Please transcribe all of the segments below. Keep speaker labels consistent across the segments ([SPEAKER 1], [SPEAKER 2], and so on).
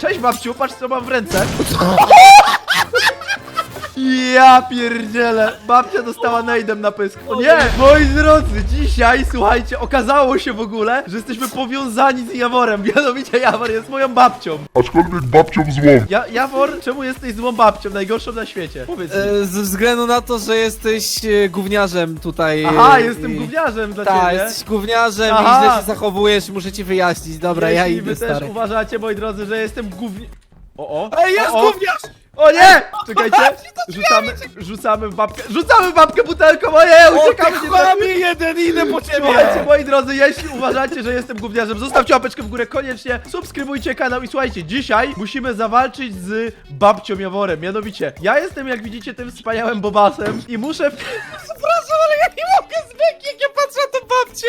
[SPEAKER 1] Cześć babciu, patrz co mam w ręce. Ja pierdzielę, babcia dostała najdem na pysk. O nie, moi drodzy, dzisiaj, słuchajcie, okazało się w ogóle, że jesteśmy powiązani z Jaworem. Mianowicie Jawor jest moją babcią.
[SPEAKER 2] Aczkolwiek babcią złą.
[SPEAKER 1] Ja, Jawor, czemu jesteś złą babcią, najgorszą na świecie? Powiedz mi.
[SPEAKER 3] E, ze względu na to, że jesteś e, gówniarzem tutaj.
[SPEAKER 1] Aha,
[SPEAKER 3] e,
[SPEAKER 1] jestem
[SPEAKER 3] i-
[SPEAKER 1] gówniarzem dla
[SPEAKER 3] Tak,
[SPEAKER 1] ciebie.
[SPEAKER 3] jesteś gówniarzem
[SPEAKER 1] Aha.
[SPEAKER 3] i źle się zachowujesz, muszę ci wyjaśnić. Dobra, ja
[SPEAKER 1] Jeśli
[SPEAKER 3] idę,
[SPEAKER 1] wy też
[SPEAKER 3] stary.
[SPEAKER 1] uważacie, moi drodzy, że jestem gówni... O, o.
[SPEAKER 3] Ej, jest
[SPEAKER 1] o, o.
[SPEAKER 3] gówniarz!
[SPEAKER 1] O nie! Czekajcie, rzucamy, rzucamy w babkę, rzucamy w babkę butelką,
[SPEAKER 3] O, ty
[SPEAKER 1] uciekamy nie
[SPEAKER 3] chamie jeden, idę po
[SPEAKER 1] Słuchajcie,
[SPEAKER 3] ciebie!
[SPEAKER 1] moi drodzy, jeśli uważacie, że jestem gówniarzem, zostawcie łapeczkę w górę, koniecznie subskrybujcie kanał i słuchajcie, dzisiaj musimy zawalczyć z babcią Jaworem, mianowicie, ja jestem, jak widzicie, tym wspaniałym bobasem i muszę...
[SPEAKER 3] Przepraszam, ale ja nie mogę zbyć, jak ja patrzę na tą babcię!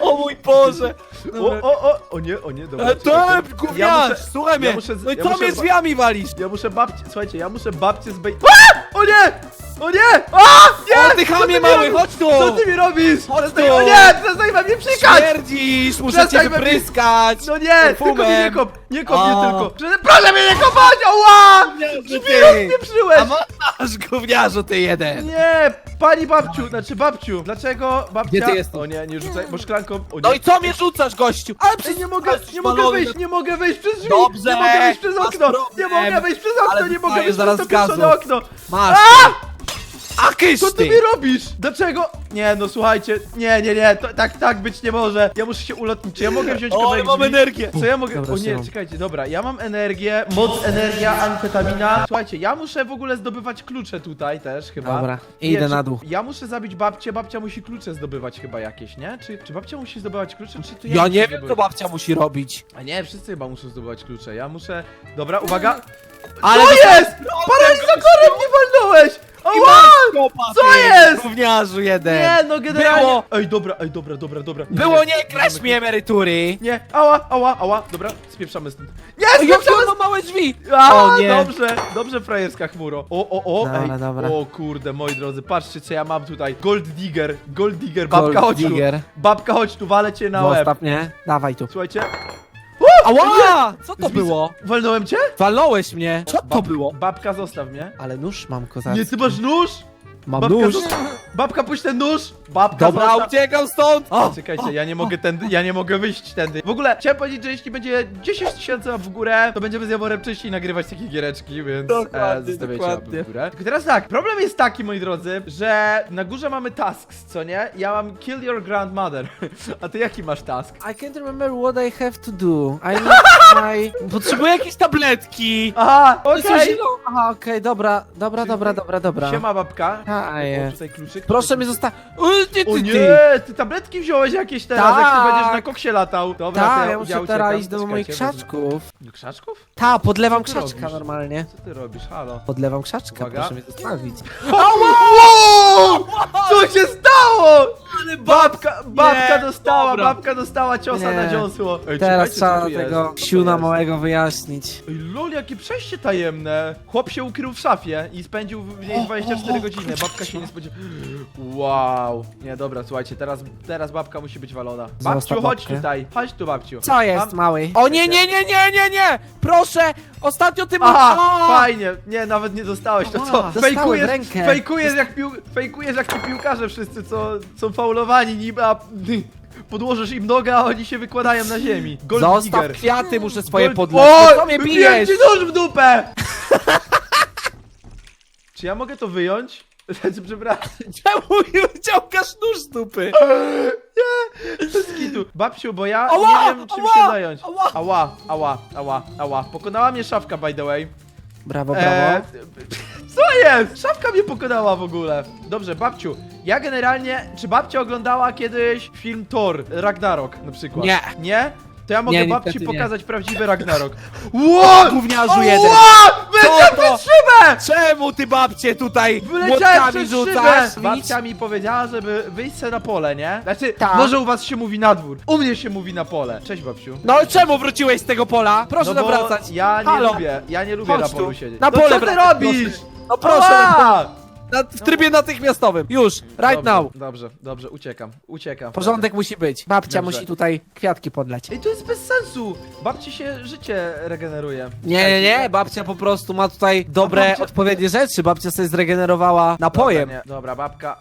[SPEAKER 3] O mój Boże!
[SPEAKER 1] O, o, o, o nie, o nie, dobra,
[SPEAKER 3] E, to
[SPEAKER 1] czekajcie.
[SPEAKER 3] gówniarz!
[SPEAKER 1] muszę-
[SPEAKER 3] Słuchaj mnie!
[SPEAKER 1] muszę
[SPEAKER 3] no i
[SPEAKER 1] ja
[SPEAKER 3] co
[SPEAKER 1] muszę
[SPEAKER 3] mnie
[SPEAKER 1] ba-
[SPEAKER 3] drzwiami walisz?
[SPEAKER 1] Ja muszę babcię, słuchajcie, ja muszę babcię zbej... A! O nie! O nie! A! Nie!
[SPEAKER 3] O, ty
[SPEAKER 1] Co
[SPEAKER 3] chamie
[SPEAKER 1] mi
[SPEAKER 3] mały,
[SPEAKER 1] robisz?
[SPEAKER 3] chodź tu!
[SPEAKER 1] Co ty mi robisz?
[SPEAKER 3] Chodź
[SPEAKER 1] Przestań-
[SPEAKER 3] tu!
[SPEAKER 1] O nie! Przestań we mnie przykać!
[SPEAKER 3] Śmierdzisz! Muszę
[SPEAKER 1] Przestań
[SPEAKER 3] cię
[SPEAKER 1] we mnie-
[SPEAKER 3] wypryskać!
[SPEAKER 1] No nie! Tylko mnie nie kop! Nie kop mnie
[SPEAKER 3] A.
[SPEAKER 1] tylko! Prze- Proszę mnie nie kopać!
[SPEAKER 3] Gówniarzu
[SPEAKER 1] Drzwi rozpieprzyłeś!
[SPEAKER 3] A masz gówniarzu ty jeden!
[SPEAKER 1] Nie! Pani babciu, znaczy babciu, dlaczego babcia...
[SPEAKER 3] Gdzie ty jesteś?
[SPEAKER 1] O nie, nie rzucaj, bo szklanką... O.
[SPEAKER 3] No i co mnie rzucasz, gościu? Ale
[SPEAKER 1] Ej, nie mogę, nie mogę wyjść, nie mogę wyjść przez drzwi!
[SPEAKER 3] Dobrze,
[SPEAKER 1] nie mogę wyjść przez
[SPEAKER 3] masz
[SPEAKER 1] okno! Nie
[SPEAKER 3] problem.
[SPEAKER 1] mogę wyjść przez okno,
[SPEAKER 3] Ale
[SPEAKER 1] nie mogę
[SPEAKER 3] dostajesz
[SPEAKER 1] wyjść
[SPEAKER 3] zaraz
[SPEAKER 1] przez to
[SPEAKER 3] gazu.
[SPEAKER 1] pieprzone okno!
[SPEAKER 3] Masz! A kysz
[SPEAKER 1] Co ty
[SPEAKER 3] ty!
[SPEAKER 1] mi robisz? Dlaczego? Nie, no słuchajcie, nie, nie, nie, to, tak, tak być nie może. Ja muszę się ulotnić, czy ja mogę wziąć
[SPEAKER 3] O,
[SPEAKER 1] kawałek
[SPEAKER 3] mam
[SPEAKER 1] drzwi?
[SPEAKER 3] energię!
[SPEAKER 1] Co ja mogę?
[SPEAKER 3] Dobra,
[SPEAKER 1] o nie,
[SPEAKER 3] trzymam.
[SPEAKER 1] czekajcie, dobra, ja mam energię, moc, energia, amfetamina. Słuchajcie, ja muszę w ogóle zdobywać klucze tutaj też chyba.
[SPEAKER 3] Dobra,
[SPEAKER 1] Nie,
[SPEAKER 3] idę
[SPEAKER 1] czy-
[SPEAKER 3] na dół.
[SPEAKER 1] Ja muszę zabić babcię, babcia musi klucze zdobywać chyba jakieś, nie? Czy, czy babcia musi zdobywać klucze, czy to ja
[SPEAKER 3] Ja
[SPEAKER 1] muszę
[SPEAKER 3] nie wiem, co babcia musi robić.
[SPEAKER 1] A nie, wszyscy chyba muszą zdobywać klucze, ja muszę... Dobra, uwaga.
[SPEAKER 3] Ale
[SPEAKER 1] Co
[SPEAKER 3] dostałem
[SPEAKER 1] jest? Paralizatorem nie walnąłeś! Co jest?
[SPEAKER 3] Gówniarzu jeden!
[SPEAKER 1] Nie, no generalnie...
[SPEAKER 3] Było.
[SPEAKER 1] Ej, dobra, ej, dobra, dobra, dobra.
[SPEAKER 3] Było nie kraść mi emerytury!
[SPEAKER 1] Nie, ała, ała, ała, dobra, spieprzamy stąd. Nie,
[SPEAKER 3] O, jakie
[SPEAKER 1] spieprzamy
[SPEAKER 3] ma małe drzwi!
[SPEAKER 1] A,
[SPEAKER 3] O nie!
[SPEAKER 1] dobrze, dobrze frajerska chmuro. O, o, o,
[SPEAKER 3] Dobra,
[SPEAKER 1] ej.
[SPEAKER 3] dobra.
[SPEAKER 1] O kurde, moi drodzy, patrzcie co ja mam tutaj. Gold digger, gold digger, babka
[SPEAKER 3] Gold
[SPEAKER 1] chodź
[SPEAKER 3] digger.
[SPEAKER 1] tu. Babka chodź tu, walę cię na łeb.
[SPEAKER 3] Zostaw mnie, dawaj tu.
[SPEAKER 1] Słuchajcie,
[SPEAKER 3] Ała! Co to było?
[SPEAKER 1] walnąłem cię?
[SPEAKER 3] Walnąłeś mnie! Co to
[SPEAKER 1] Bab-
[SPEAKER 3] było?
[SPEAKER 1] Babka zostaw mnie.
[SPEAKER 3] Ale nóż mam kozacki.
[SPEAKER 1] Nie, ty masz nóż?
[SPEAKER 3] Mam
[SPEAKER 1] babka, puść ten nóż. Babka
[SPEAKER 3] Dobra,
[SPEAKER 1] zostaw.
[SPEAKER 3] uciekam stąd! O,
[SPEAKER 1] Czekajcie, ja nie mogę tędy, ja nie mogę wyjść tędy. W ogóle chciałem powiedzieć, że jeśli będzie 10 tysięcy w górę, to będziemy z Jaworem częściej nagrywać takie giereczki, więc
[SPEAKER 3] Dokładnie,
[SPEAKER 1] e, zostawiajcie
[SPEAKER 3] dokładnie.
[SPEAKER 1] w górę. Tylko teraz tak, problem jest taki, moi drodzy, że na górze mamy tasks, co nie? Ja mam kill your grandmother. A ty jaki masz task?
[SPEAKER 3] I can't remember what I have to do. I need my... Potrzebuję jakieś tabletki!
[SPEAKER 1] Aha, okej.
[SPEAKER 3] Aha, okej, dobra, dobra, dobra, dobra, dobra.
[SPEAKER 1] Siema babka.
[SPEAKER 3] A,
[SPEAKER 1] O, tutaj kluczyk.
[SPEAKER 3] Proszę mnie zostaw... Ty, ty,
[SPEAKER 1] O
[SPEAKER 3] ty.
[SPEAKER 1] nie, ty tabletki wziąłeś jakieś teraz, jak ty
[SPEAKER 3] Tak.
[SPEAKER 1] będziesz na koksie latał. Dobra, to
[SPEAKER 3] Tak,
[SPEAKER 1] ja,
[SPEAKER 3] muszę
[SPEAKER 1] uciekam.
[SPEAKER 3] teraz iść do
[SPEAKER 1] Czekajcie,
[SPEAKER 3] moich
[SPEAKER 1] wezmę-
[SPEAKER 3] krzaczków.
[SPEAKER 1] Do krzaczków?
[SPEAKER 3] Ta, podlewam
[SPEAKER 1] Co ty
[SPEAKER 3] krzaczka
[SPEAKER 1] robisz?
[SPEAKER 3] normalnie.
[SPEAKER 1] Co ty robisz? Halo?
[SPEAKER 3] Podlewam krzaczka,
[SPEAKER 1] Uwaga.
[SPEAKER 3] proszę mnie zostawić.
[SPEAKER 1] Wow! Co się stało?
[SPEAKER 3] Ale
[SPEAKER 1] Babka, babka
[SPEAKER 3] Nie,
[SPEAKER 1] dostała,
[SPEAKER 3] dobra.
[SPEAKER 1] babka dostała ciosa
[SPEAKER 3] Nie.
[SPEAKER 1] na dziąsło. Ej,
[SPEAKER 3] Teraz
[SPEAKER 1] czekajcie,
[SPEAKER 3] trzeba
[SPEAKER 1] co tu jest?
[SPEAKER 3] tego
[SPEAKER 1] to
[SPEAKER 3] siuna
[SPEAKER 1] jest?
[SPEAKER 3] małego wyjaśnić.
[SPEAKER 1] Ej, lol, jakie przejście tajemne. Chłop się ukrył w szafie i spędził w niej 24 godziny. Babka się nie spodziewała. Wow. Nie, dobra, słuchajcie, teraz, teraz babka musi być walona. Babciu,
[SPEAKER 3] Zostaw
[SPEAKER 1] chodź
[SPEAKER 3] babkę.
[SPEAKER 1] tutaj. Chodź tu, babciu.
[SPEAKER 3] Co jest,
[SPEAKER 1] Mam-
[SPEAKER 3] mały? O nie, nie, nie, nie, nie, nie! Proszę! Ostatnio ty
[SPEAKER 1] Aha,
[SPEAKER 3] A!
[SPEAKER 1] fajnie. Nie, nawet nie dostałeś. To
[SPEAKER 3] Ała,
[SPEAKER 1] co?
[SPEAKER 3] dostałem
[SPEAKER 1] Fejkujesz,
[SPEAKER 3] rękę.
[SPEAKER 1] fejkujesz jak, pił, fejkujesz jak ci piłkarze wszyscy, co są faulowani niby, a podłożysz im nogę, a oni się wykładają na ziemi. Gold
[SPEAKER 3] Zostaw
[SPEAKER 1] digger.
[SPEAKER 3] kwiaty, muszę swoje
[SPEAKER 1] Gold-
[SPEAKER 3] podlać.
[SPEAKER 1] O,
[SPEAKER 3] Co mnie
[SPEAKER 1] wbiłem
[SPEAKER 3] bijesz?
[SPEAKER 1] ci nóż w dupę! Czy ja mogę to wyjąć? Znaczy, przepraszam.
[SPEAKER 3] Czemu mi wyciągasz nóż z dupy?
[SPEAKER 1] Bez kitu. Babciu, bo ja
[SPEAKER 3] Ała,
[SPEAKER 1] nie wiem czym
[SPEAKER 3] ała,
[SPEAKER 1] się zająć.
[SPEAKER 3] ała.
[SPEAKER 1] ała, ała, ała, ała. Pokonała mnie szafka, by the way.
[SPEAKER 3] Brawo, brawo.
[SPEAKER 1] Eee, co jest? Szafka mnie pokonała w ogóle. Dobrze, babciu. Ja generalnie, czy babcia oglądała kiedyś film Thor, Ragnarok na przykład?
[SPEAKER 3] Nie.
[SPEAKER 1] Nie? To ja mogę
[SPEAKER 3] Nie,
[SPEAKER 1] babci
[SPEAKER 3] niestety nie.
[SPEAKER 1] pokazać prawdziwy Ragnarok. Ło!
[SPEAKER 3] Gówniarzu jeden.
[SPEAKER 1] Ła! Wyleciałem
[SPEAKER 3] to?
[SPEAKER 1] przez szybę!
[SPEAKER 3] Czemu ty babcie tutaj
[SPEAKER 1] Wyleciałem
[SPEAKER 3] młotkami
[SPEAKER 1] przez
[SPEAKER 3] rzucasz?
[SPEAKER 1] szybę! Babcia mi powiedziała, żeby wyjść se na pole, nie? Znaczy,
[SPEAKER 3] Tak.
[SPEAKER 1] może u was się mówi na dwór. U mnie się mówi na pole. Cześć, babciu.
[SPEAKER 3] No czemu wróciłeś z tego pola? Proszę
[SPEAKER 1] no bo
[SPEAKER 3] nawracać.
[SPEAKER 1] Ja nie
[SPEAKER 3] Halo.
[SPEAKER 1] lubię, ja nie lubię
[SPEAKER 3] Chodź
[SPEAKER 1] na
[SPEAKER 3] tu.
[SPEAKER 1] polu siedzieć.
[SPEAKER 3] Na
[SPEAKER 1] no
[SPEAKER 3] pole
[SPEAKER 1] co ty
[SPEAKER 3] wracaj,
[SPEAKER 1] robisz?
[SPEAKER 3] proszę. No proszę.
[SPEAKER 1] Ała!
[SPEAKER 3] Na, w trybie natychmiastowym. Już, right
[SPEAKER 1] dobrze,
[SPEAKER 3] now.
[SPEAKER 1] Dobrze, dobrze, uciekam, uciekam.
[SPEAKER 3] Porządek musi być. Babcia
[SPEAKER 1] Dobrze.
[SPEAKER 3] musi tutaj kwiatki podlać.
[SPEAKER 1] Ej, to jest bez sensu! Babci się życie regeneruje.
[SPEAKER 3] Nie, nie, nie, babcia po prostu ma tutaj dobre,
[SPEAKER 1] babcia-
[SPEAKER 3] odpowiednie rzeczy. Babcia sobie zregenerowała napojem.
[SPEAKER 1] Nie, dobra, babka.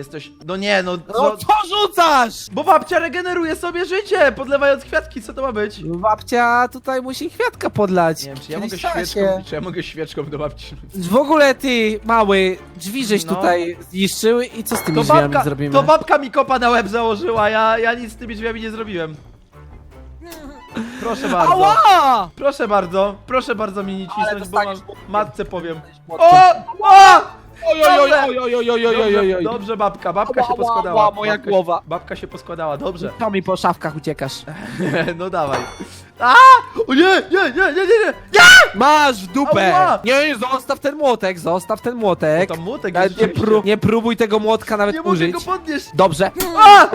[SPEAKER 1] Jesteś. No nie, no.
[SPEAKER 3] No
[SPEAKER 1] Co...
[SPEAKER 3] co rzucasz?
[SPEAKER 1] Bo babcia regeneruje sobie życie, podlewając kwiatki, co to ma być?
[SPEAKER 3] Babcia tutaj musi kwiatka podlać.
[SPEAKER 1] Nie wiem, czy ja
[SPEAKER 3] Kiedyś
[SPEAKER 1] mogę świeczką,
[SPEAKER 3] się.
[SPEAKER 1] czy ja mogę świeczką do babci
[SPEAKER 3] W ogóle ty, mały, drzwi żeś
[SPEAKER 1] No.
[SPEAKER 3] tutaj zniszczyły i co z tymi
[SPEAKER 1] To
[SPEAKER 3] drzwiami
[SPEAKER 1] babka,
[SPEAKER 3] zrobimy?
[SPEAKER 1] to babka mi kopa na łeb założyła, ja, ja nic z tymi drzwiami nie zrobiłem. Proszę bardzo.
[SPEAKER 3] Ała!
[SPEAKER 1] Proszę bardzo, proszę bardzo mi nie cisnąć, bo mam,
[SPEAKER 3] dostaniesz
[SPEAKER 1] matce powiem. O!
[SPEAKER 3] O! Oj, oj, oj, oj, oj, oj, oj, oj,
[SPEAKER 1] Dobrze,
[SPEAKER 3] oj, oj.
[SPEAKER 1] dobrze babka, babka się poskładała.
[SPEAKER 3] moja głowa.
[SPEAKER 1] Babka się poskładała, dobrze.
[SPEAKER 3] To mi po szafkach uciekasz.
[SPEAKER 1] No dawaj. A! O nie, nie, nie, nie, nie, nie!
[SPEAKER 3] Masz w dupę!
[SPEAKER 1] Ała!
[SPEAKER 3] Nie, zostaw ten młotek, zostaw ten młotek.
[SPEAKER 1] To młotek jest
[SPEAKER 3] nie, pró nie próbuj tego młotka nawet
[SPEAKER 1] Nie mogę
[SPEAKER 3] użyć.
[SPEAKER 1] go podnieść!
[SPEAKER 3] Dobrze.
[SPEAKER 1] A!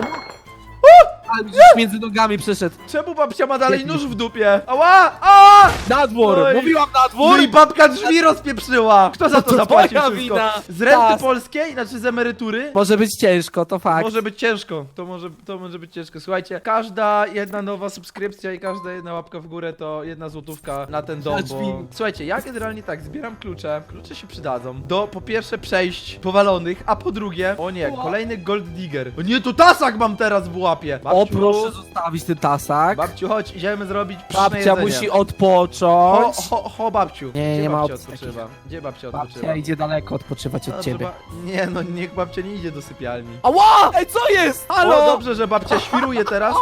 [SPEAKER 3] Ale gdzieś między nogami przyszedł.
[SPEAKER 1] Czemu babcia ma dalej nóż w dupie? Ała! A!
[SPEAKER 3] Na dwór!
[SPEAKER 1] No i-
[SPEAKER 3] Mówiłam na
[SPEAKER 1] No
[SPEAKER 3] dwór!
[SPEAKER 1] i babka drzwi rozpieprzyła! Kto za
[SPEAKER 3] No
[SPEAKER 1] to,
[SPEAKER 3] to
[SPEAKER 1] zapłacił
[SPEAKER 3] twoja
[SPEAKER 1] wszystko?
[SPEAKER 3] wina.
[SPEAKER 1] Z renty
[SPEAKER 3] Tak.
[SPEAKER 1] polskiej, znaczy z emerytury?
[SPEAKER 3] Może być ciężko, to fakt.
[SPEAKER 1] Może być ciężko, to może, to może być ciężko. Słuchajcie, każda jedna nowa subskrypcja i każda jedna łapka w górę to jedna złotówka na ten dom,
[SPEAKER 3] Na
[SPEAKER 1] bo...
[SPEAKER 3] drzwi.
[SPEAKER 1] Słuchajcie, ja generalnie tak, zbieram klucze, klucze się przydadzą do po pierwsze przejść powalonych, a po drugie, o nie, kolejny gold digger. O nie, to tasak mam teraz w łapie!
[SPEAKER 3] O,
[SPEAKER 1] Babciu,
[SPEAKER 3] proszę zostawić ten tasak.
[SPEAKER 1] Babciu, chodź, idziemy zrobić pyszne
[SPEAKER 3] Babcia
[SPEAKER 1] jedzenie.
[SPEAKER 3] musi
[SPEAKER 1] Ho,
[SPEAKER 3] odpocząć.
[SPEAKER 1] ho, ho, babciu.
[SPEAKER 3] Nie,
[SPEAKER 1] Gdzie
[SPEAKER 3] nie ma
[SPEAKER 1] babcia
[SPEAKER 3] opcji
[SPEAKER 1] odpoczywa? Gdzie babcia odpoczywa?
[SPEAKER 3] Babcia idzie daleko odpoczywać
[SPEAKER 1] No,
[SPEAKER 3] od ciebie.
[SPEAKER 1] trzeba- Nie, no niech babcia nie idzie do sypialni.
[SPEAKER 3] Ała! Ej, co jest? Halo!
[SPEAKER 1] O, dobrze, że babcia świruje teraz.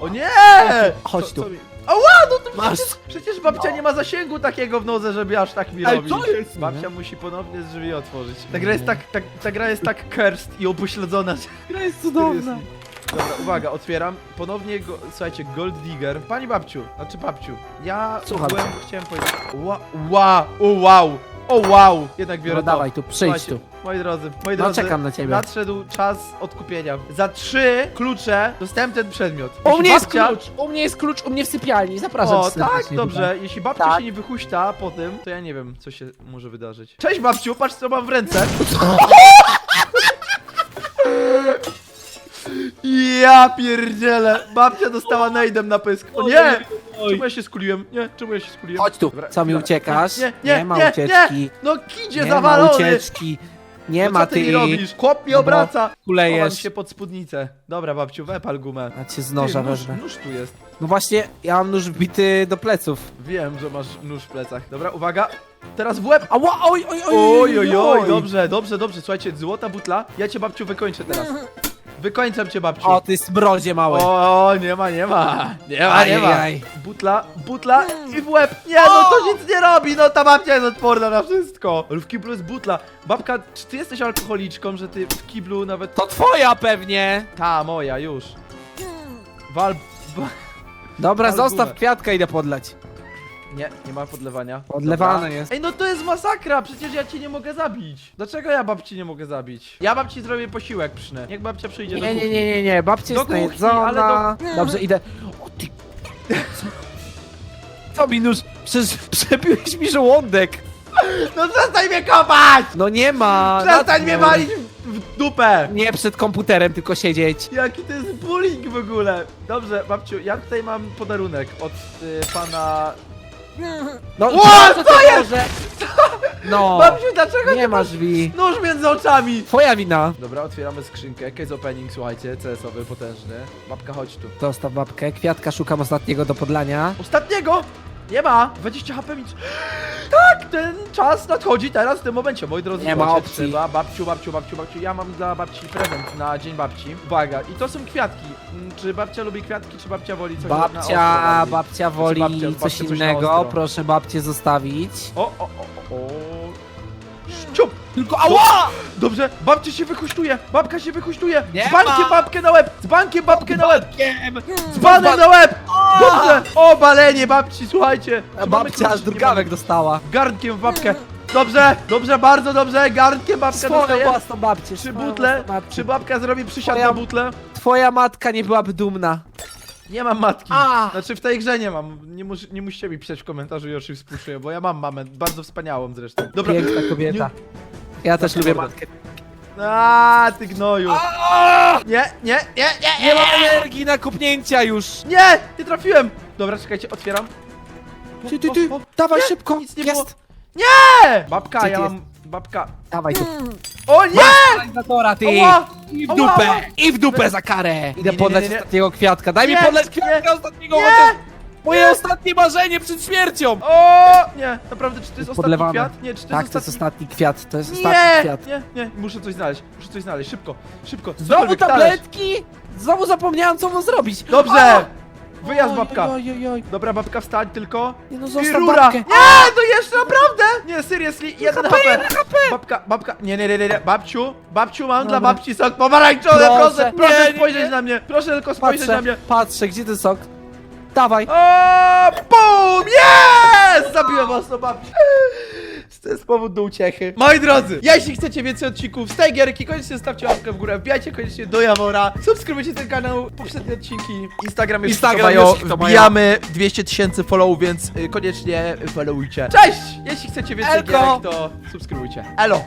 [SPEAKER 1] O nie!
[SPEAKER 3] Chodź tu.
[SPEAKER 1] mi- Ała, no to
[SPEAKER 3] Masz.
[SPEAKER 1] przecież, przecież babcia nie ma zasięgu takiego w nodze, żeby aż tak mi
[SPEAKER 3] Ej,
[SPEAKER 1] robić.
[SPEAKER 3] co jest?
[SPEAKER 1] Babcia musi ponownie drzwi otworzyć. Ta gra jest tak, tak, ta gra jest tak cursed i upośledzona. że-
[SPEAKER 3] Gra jest
[SPEAKER 1] Seriously. Dobra, uwaga, otwieram. Ponownie, go, słuchajcie, Gold Digger. Pani babciu, znaczy babciu, ja
[SPEAKER 3] Słucham
[SPEAKER 1] byłem,
[SPEAKER 3] cię.
[SPEAKER 1] chciałem powiedzieć, wow, wow, o wow, o wow, jednak biorę
[SPEAKER 3] No
[SPEAKER 1] to.
[SPEAKER 3] dawaj tu, przyjdź
[SPEAKER 1] Słuchajcie,
[SPEAKER 3] tu.
[SPEAKER 1] Moi drodzy, moi
[SPEAKER 3] No
[SPEAKER 1] drodzy,
[SPEAKER 3] czekam na ciebie.
[SPEAKER 1] nadszedł czas odkupienia. Za trzy klucze dostałem ten przedmiot.
[SPEAKER 3] U
[SPEAKER 1] Jeśli
[SPEAKER 3] mnie jest
[SPEAKER 1] babcia-
[SPEAKER 3] klucz, u mnie jest klucz, u mnie w sypialni, zapraszam
[SPEAKER 1] O,
[SPEAKER 3] cię
[SPEAKER 1] tak,
[SPEAKER 3] serdecznie
[SPEAKER 1] dobrze. Jeśli babcia
[SPEAKER 3] Tak.
[SPEAKER 1] się nie wychuśta po tym, to ja nie wiem, co się może wydarzyć. Cześć babciu, patrz co mam w ręce. Ja pierdzielę. Babcia dostała nejdem na pysk. O nie! Czemu ja się skuliłem? Nie, czemu ja się skuliłem?
[SPEAKER 3] Chodź tu, co mi uciekasz?
[SPEAKER 1] Nie, nie,
[SPEAKER 3] ma
[SPEAKER 1] nie,
[SPEAKER 3] ucieczki.
[SPEAKER 1] Nie. No kidzie
[SPEAKER 3] Nie ma
[SPEAKER 1] zawalony.
[SPEAKER 3] ucieczki. Nie
[SPEAKER 1] no,
[SPEAKER 3] ma
[SPEAKER 1] co ty mi
[SPEAKER 3] ty.
[SPEAKER 1] robisz? Chłop mi
[SPEAKER 3] No bo
[SPEAKER 1] obraca. Chowam
[SPEAKER 3] Kulejesz.
[SPEAKER 1] się pod spódnicę. Dobra babciu, wepal gumę.
[SPEAKER 3] A cię z noża
[SPEAKER 1] Ty, nóż,
[SPEAKER 3] wezmę.
[SPEAKER 1] nóż tu jest.
[SPEAKER 3] No właśnie, ja mam nóż wbity do pleców.
[SPEAKER 1] Wiem, że masz nóż w plecach. Dobra, uwaga. Teraz w łeb.
[SPEAKER 3] Ała, oj, oj, oj,
[SPEAKER 1] Oj, oj, oj, dobrze, dobrze, dobrze. Słuchajcie, złota butla. Ja cię babciu wykończę teraz. Wykończę cię babciu.
[SPEAKER 3] O, ty smrodzie mały.
[SPEAKER 1] O, nie ma, nie ma. Nie ma, nie ma.
[SPEAKER 3] Ajajaj.
[SPEAKER 1] Butla, butla i w łeb. Nie, no to nic nie robi, no ta babcia jest odporna na wszystko. Ale w kiblu jest butla. Babka, czy ty jesteś alkoholiczką, że ty w kiblu nawet...
[SPEAKER 3] To twoja pewnie.
[SPEAKER 1] Ta, moja, już. Wal... wa-
[SPEAKER 3] Dobra,
[SPEAKER 1] Ale
[SPEAKER 3] zostaw kwiatka, idę podlać.
[SPEAKER 1] Nie, nie ma podlewania.
[SPEAKER 3] Podlewane
[SPEAKER 1] Dobra.
[SPEAKER 3] jest.
[SPEAKER 1] Ej, no to jest masakra, przecież ja cię nie mogę zabić. Dlaczego ja babci nie mogę zabić? Ja babci zrobię posiłek przynę. Niech babcia przyjdzie do
[SPEAKER 3] Nie, nie,
[SPEAKER 1] kuchni.
[SPEAKER 3] nie, nie, nie, babcia
[SPEAKER 1] Do
[SPEAKER 3] jest
[SPEAKER 1] kuchni,
[SPEAKER 3] najedzona.
[SPEAKER 1] ale
[SPEAKER 3] Dobrze, idę. O ty... Co mi nóż? Przecież przebiłeś mi żołądek.
[SPEAKER 1] No przestań mnie kopać!
[SPEAKER 3] No nie ma.
[SPEAKER 1] Przestań mnie
[SPEAKER 3] Natnę.
[SPEAKER 1] walić w dupę!
[SPEAKER 3] Nie przed komputerem, tylko siedzieć.
[SPEAKER 1] Jaki to jest bullying w ogóle? Dobrze, babciu, ja tutaj mam podarunek od y, pana...
[SPEAKER 3] No,
[SPEAKER 1] co
[SPEAKER 3] cię,
[SPEAKER 1] jest?
[SPEAKER 3] No,
[SPEAKER 1] Babciu, dlaczego
[SPEAKER 3] nie masz drzwi.
[SPEAKER 1] nóż między oczami?
[SPEAKER 3] Twoja wina.
[SPEAKER 1] Dobra, otwieramy skrzynkę, case opening, słuchajcie, CS-owy, potężny. Babka, chodź tu.
[SPEAKER 3] Zostaw babkę. Kwiatka szukam ostatniego do podlania.
[SPEAKER 1] Ostatniego! Nie ma! 20 HP nic. Tak, ten czas nadchodzi teraz w tym momencie, moi drodzy.
[SPEAKER 3] Nie ma
[SPEAKER 1] słuchajcie,
[SPEAKER 3] opcji.
[SPEAKER 1] Trzeba, babciu, babciu, babciu, babciu. Ja mam dla babci prezent na dzień babci. Uwaga, i to są kwiatki. Mm, Czy babcia lubi kwiatki, czy babcia woli coś na ostro
[SPEAKER 3] Babcia,
[SPEAKER 1] bardziej?
[SPEAKER 3] babcia woli
[SPEAKER 1] babcia- babcia
[SPEAKER 3] coś
[SPEAKER 1] coś na
[SPEAKER 3] innego.
[SPEAKER 1] ostro.
[SPEAKER 3] Proszę babcię zostawić.
[SPEAKER 1] O, o, o, o, o. Ciup!
[SPEAKER 3] Tylko ała!
[SPEAKER 1] Dobrze, babcia się wychuśtuje! Babka się wychuśtuje!
[SPEAKER 3] Nie
[SPEAKER 1] Z bankiem
[SPEAKER 3] ma.
[SPEAKER 1] babkę na łeb! Z bankiem babkę na łeb!
[SPEAKER 3] Kiem.
[SPEAKER 1] Z banem na łeb! Dobrze! O, balenie babci, słuchajcie! Czy mamy
[SPEAKER 3] Babcia aż?
[SPEAKER 1] Nie
[SPEAKER 3] drgawek
[SPEAKER 1] mamy.
[SPEAKER 3] dostała.
[SPEAKER 1] Garnkiem w babkę! Dobrze, dobrze, bardzo dobrze, garnkiem babka
[SPEAKER 3] Swoją
[SPEAKER 1] dostaje.
[SPEAKER 3] własną babcię.
[SPEAKER 1] Czy
[SPEAKER 3] swoją
[SPEAKER 1] butle?
[SPEAKER 3] własną babcię.
[SPEAKER 1] Czy babka zrobi przysiad
[SPEAKER 3] Twoja-
[SPEAKER 1] na butle?
[SPEAKER 3] Twoja matka nie byłaby dumna.
[SPEAKER 1] Nie mam matki.
[SPEAKER 3] A.
[SPEAKER 1] Znaczy w tej grze nie mam. Nie, mus, nie musicie mi pisać w komentarzu i oczy współczuję, bo ja mam mamę, bardzo wspaniałą zresztą. Dobra,
[SPEAKER 3] Piękna kobieta. Ja też lubię matkę.
[SPEAKER 1] A, ty gnoju. Nie, nie, nie, nie,
[SPEAKER 3] Nie mam energii na kupnięcia już.
[SPEAKER 1] Nie, nie trafiłem. Dobra, czekajcie, otwieram.
[SPEAKER 3] Ty, ty, ty, dawaj
[SPEAKER 1] Nie,
[SPEAKER 3] szybko.
[SPEAKER 1] nic nie
[SPEAKER 3] Jest.
[SPEAKER 1] było. Nie! Babka,
[SPEAKER 3] Gdzie
[SPEAKER 1] ja
[SPEAKER 3] ty
[SPEAKER 1] mam... Babka.
[SPEAKER 3] Dawaj tu.
[SPEAKER 1] O nie!
[SPEAKER 3] Realizatora, ty. I w dupę. I w dupę za karę. Idę
[SPEAKER 1] nie, nie, nie.
[SPEAKER 3] ostatniego kwiatka. Daj
[SPEAKER 1] Nie,
[SPEAKER 3] mi podleć
[SPEAKER 1] nie.
[SPEAKER 3] kwiatka ostatniego.
[SPEAKER 1] Nie.
[SPEAKER 3] chociaż Moje ostatnie marzenie przed śmiercią.
[SPEAKER 1] O! Nie, naprawdę, czy to jest ostatni kwiat? Nie, czy to
[SPEAKER 3] Tak,
[SPEAKER 1] jest
[SPEAKER 3] to jest
[SPEAKER 1] ostatni...
[SPEAKER 3] ostatni kwiat. To jest ostatni
[SPEAKER 1] Nie,
[SPEAKER 3] kwiat.
[SPEAKER 1] nie, nie, muszę coś znaleźć, muszę coś znaleźć, szybko, szybko.
[SPEAKER 3] Znowu tabletki? Znowu zapomniałem co mu zrobić.
[SPEAKER 1] Dobrze! Wyjazd, babka.
[SPEAKER 3] Oj, oj, oj.
[SPEAKER 1] Dobra, babka, wstań tylko.
[SPEAKER 3] Nie no,
[SPEAKER 1] I
[SPEAKER 3] zostaw
[SPEAKER 1] rura!
[SPEAKER 3] babkę.
[SPEAKER 1] Nie, to jeszcze naprawdę! Nie, seriously, jeden HP. Babka, babka, nie, nie, nie, nie, nie. babciu, babciu, mam dla
[SPEAKER 3] Dobra.
[SPEAKER 1] babci sok pomarańczowy,
[SPEAKER 3] Proszę.
[SPEAKER 1] proszę, proszę
[SPEAKER 3] Nie, nie,
[SPEAKER 1] spojrzeć
[SPEAKER 3] nie.
[SPEAKER 1] na mnie, proszę tylko spojrzeć na mnie.
[SPEAKER 3] patrzę, gdzie ten sok? Dawaj.
[SPEAKER 1] O, BUM! Jest! Zabiłem mocno babcię. To jest powód do uciechy. Moi drodzy, jeśli chcecie więcej odcinków z tej gierki, koniecznie stawcie łapkę w górę, wbijajcie koniecznie do Jawora, subskrybujcie ten kanał, poprzednie odcinki, Instagram jest
[SPEAKER 3] Instagram
[SPEAKER 1] Instagram
[SPEAKER 3] jest
[SPEAKER 1] wbijamy 200 tysięcy followów, więc y, koniecznie followujcie. Cześć! Jeśli chcecie więcej
[SPEAKER 3] Elko!
[SPEAKER 1] gierek, to subskrybujcie. Elo!